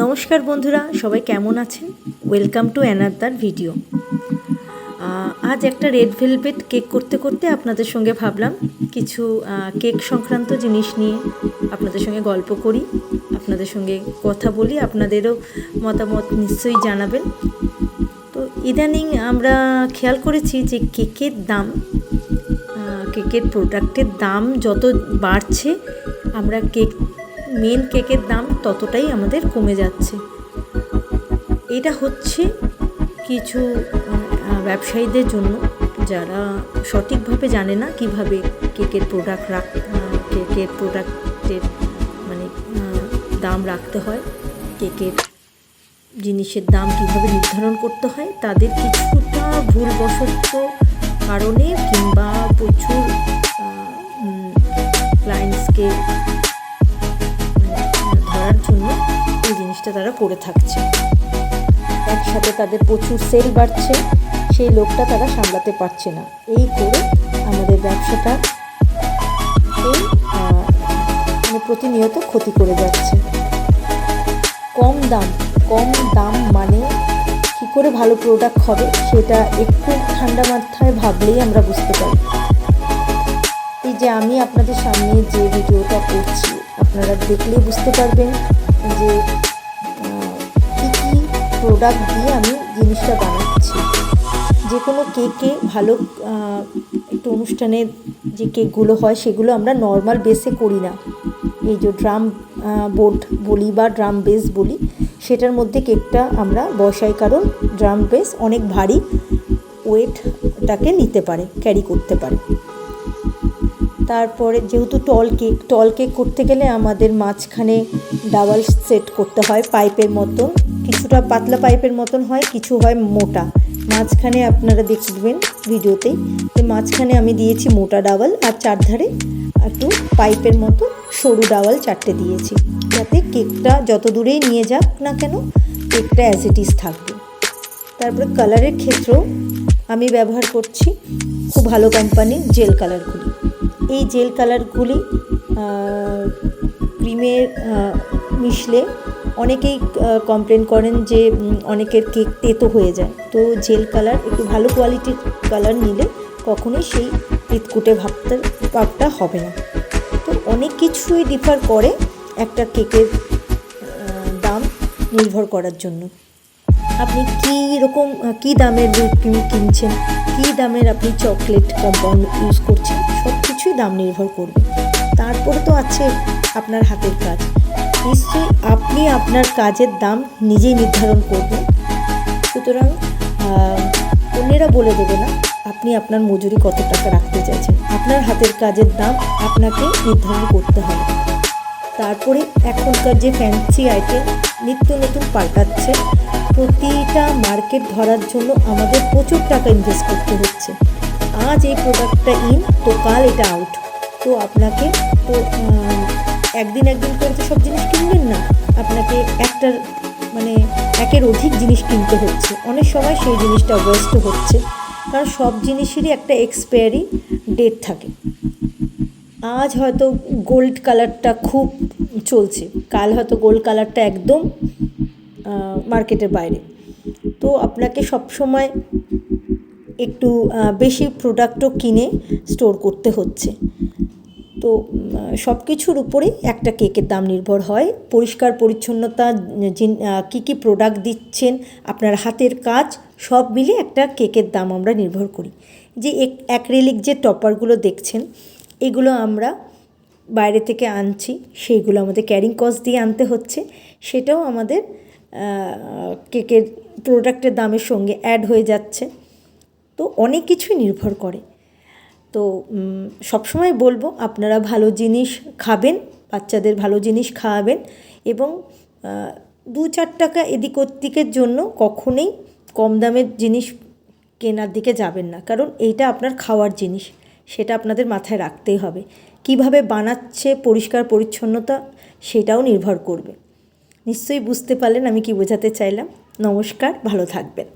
নমস্কার বন্ধুরা, সবাই কেমন আছেন? ওয়েলকাম টু অ্যানাদার ভিডিও আজ একটা রেড ভেলভেট কেক করতে করতে আপনাদের সঙ্গে ভাবলাম কিছু কেক সংক্রান্ত জিনিস নিয়ে আপনাদের সঙ্গে গল্প করি, আপনাদের সঙ্গে কথা বলি, আপনাদেরও মতামত নিশ্চয়ই জানাবেন। তো ইদানিং আমরা খেয়াল করেছি যে কেকের দাম কেকের প্রোডাক্টের দাম যত বাড়ছে, আমরা কেক মেন কেকের দাম ততটাই আমাদের কমে যাচ্ছে। এটা হচ্ছে কিছু ব্যবসায়ীদের জন্য যারা সঠিকভাবে জানে না কীভাবে কেকের প্রোডাক্ট রাখ কেকের প্রোডাক্টের মানে দাম রাখতে হয় কেকের জিনিসের দাম কীভাবে নির্ধারণ করতে হয়, তাদের কিছুটা ভুলবশত কারণে কিংবা প্রচুর তারা করে থাকছে। একসাথে তাদের প্রচুর সেল বাড়ছে, সেই লোকটা তারা সামলাতে পারছে না। এই করে আমাদের ব্যবসাটা মানে প্রতিনিয়ত ক্ষতি করে যাচ্ছে। কম দাম কম দাম মানে কী করে ভালো প্রোডাক্ট হবে সেটা একটু ঠান্ডা মাথায় ভাবলেই আমরা বুঝতে পারি। এই যে আমি আপনাদের সামনে যে ভিডিওটা করছি, আপনারা দেখলেই বুঝতে পারবেন যে প্রোডাক্ট দিয়ে আমি জিনিসটা বানাচ্ছি। যে কোনো কেকে ভালো একটু অনুষ্ঠানের যে কেকগুলো হয়, সেগুলো আমরা নর্মাল বেসে করি না। এই যে ড্রাম বোর্ড বলি বা ড্রাম বেস বলি, সেটার মধ্যে কেকটা আমরা বসাই, কারণ ড্রাম বেস অনেক ভারী ওয়েটটাকে নিতে পারে ক্যারি করতে পারে। তারপরে যেহেতু টল কেক টল কেক করতে গেলে আমাদের মাঝখানে ডাবল সেট করতে হয় পাইপের মতন। কিছুটা পাতলা পাইপের মতন হয়, কিছু হয় মোটা। মাঝখানে আপনারা দেখবেন ভিডিওতেই মাঝখানে আমি দিয়েছি মোটা ডাবল আর চারধারে একটু পাইপের মতো সরু ডাবল চারটে দিয়েছি। যাতে কেকটা যত দূরেই নিয়ে যাক না কেন কেকটা অ্যাজ ইট ইজ থাকবে। তারপরে কালারের ক্ষেত্রেও আমি ব্যবহার করছি খুব ভালো কোম্পানির জেল কালারগুলি এই জেল কালারগুলি ক্রিমের মিশলে অনেকেই কমপ্লেন করেন যে অনেকের কেক তেতো হয়ে যায়। তো জেল কালার একটু ভালো কোয়ালিটির কালার নিলে কখনোই সেই তিতকুটে ভাবটা ভাবটা হবে না। তো অনেক কিছুই ডিফার করে একটা কেকের দাম নির্ভর করার জন্য। আপনি কী রকম কী দামের হুইপ ক্রিম কিনছেন? কী দামের আপনি চকলেট কম্পাউন্ড ইউজ করছেন? সব দাম নির্ভর করবে। তারপরে তো আছে আপনার হাতের কাজ। নিশ্চয়ই আপনি আপনার কাজের দাম নিজেই নির্ধারণ করবেন। সুতরাং অন্যেরা বলে দেবে না, আপনি আপনার মজুরি কত টাকা রাখতে চাইছেন। আপনার হাতের কাজের দাম আপনাকে নির্ধারণ করতে হবে। তারপরে এখনকার যে ফ্যান্সি আইটেম নিত্য নতুন পাল্টাচ্ছে, প্রতিটা মার্কেট ধরার জন্য আমাদের প্রচুর টাকা ইনভেস্ট করতে হচ্ছে। আজ এই প্রোডাক্টটা ইন তো কাল এটা আউট তো আপনাকে তো একদিন একদিন করে তো সব জিনিস কিনবেন না। আপনাকে একটার মানে একের অধিক জিনিস কিনতে হচ্ছে। অনেক সময় সেই জিনিসটা ওয়েস্ট হচ্ছে। কারণ সব জিনিসেরই একটা এক্সপায়ারি ডেট থাকে। আজ হয়তো গোল্ড কালারটা খুব চলছে। কাল হয়তো গোল্ড কালারটা একদম মার্কেটের বাইরে। তো আপনাকে সব সময় একটু বেশি প্রোডাক্টও কিনে স্টোর করতে হচ্ছে। তো সব কিছুর উপরেই একটা কেকের দাম নির্ভর হয়। পরিষ্কার পরিচ্ছন্নতা কী কী প্রোডাক্ট দিচ্ছেন, আপনার হাতের কাজ, সব মিলে একটা কেকের দাম আমরা নির্ভর করি। যে এক অ্যাক্রেলিক যে টপারগুলো দেখছেন, এগুলো আমরা বাইরে থেকে আনছি, সেইগুলো আমাদের ক্যারিং কস্ট দিয়ে আনতে হচ্ছে। সেটাও আমাদের কেকের প্রোডাক্টের দামের সঙ্গে অ্যাড হয়ে যাচ্ছে। তো অনেক কিছুই নির্ভর করে। তো সবসময় বলব আপনারা ভালো জিনিস খাবেন, বাচ্চাদের ভালো জিনিস খাওয়াবেন এবং দু চার টাকা এদিক ওদিকের জন্য কখনোই কম দামের জিনিস কেনার দিকে যাবেন না। কারণ এইটা আপনার খাওয়ার জিনিস, সেটা আপনাদের মাথায় রাখতেই হবে। কীভাবে বানাচ্ছে পরিষ্কার পরিচ্ছন্নতা সেটাও নির্ভর করবে। নিশ্চয়ই বুঝতে পারলেন আমি কি বোঝাতে চাইলাম। নমস্কার, ভালো থাকবেন।